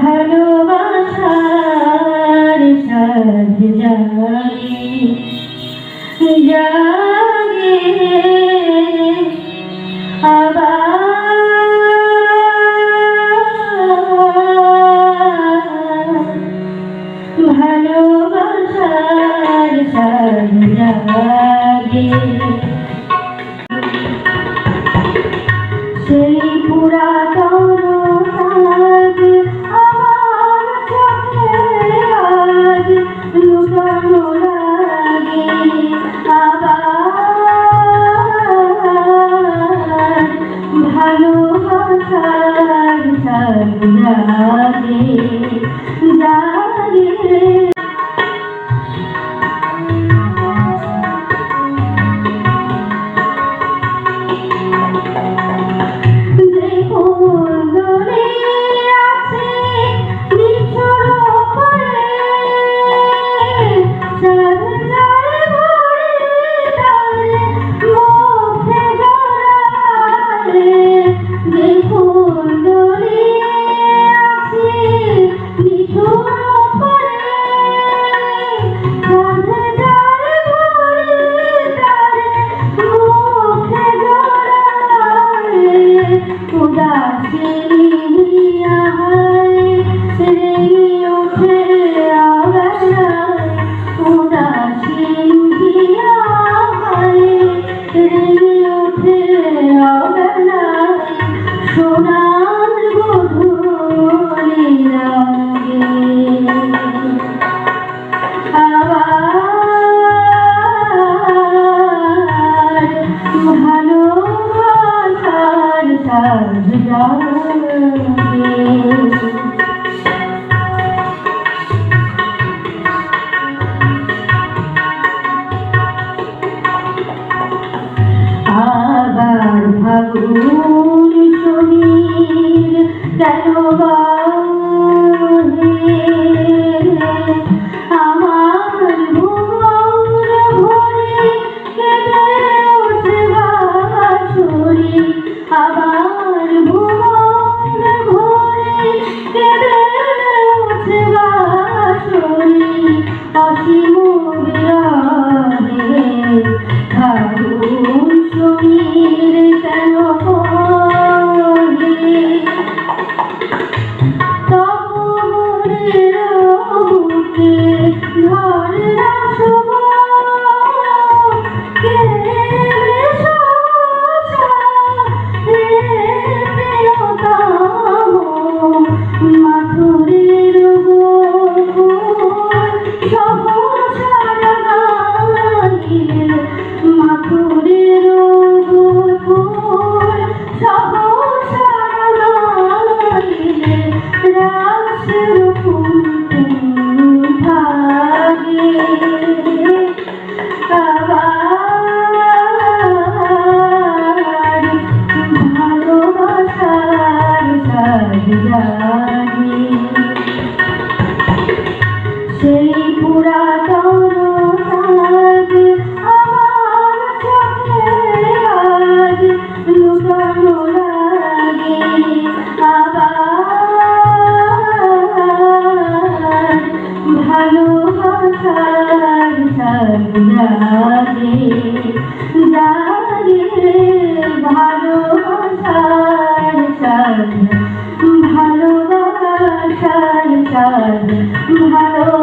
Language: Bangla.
ভালোবাসার সাথে জানি জানি সেই পুরাতন আজ আমার চোখে ভালোবাসার জাগে জাগে আবার ভাগুন শরীর কেন বা খাব লাগে জাগে ভালোবাসার চাঁদ ভালোবাসার চাঁদ ভালো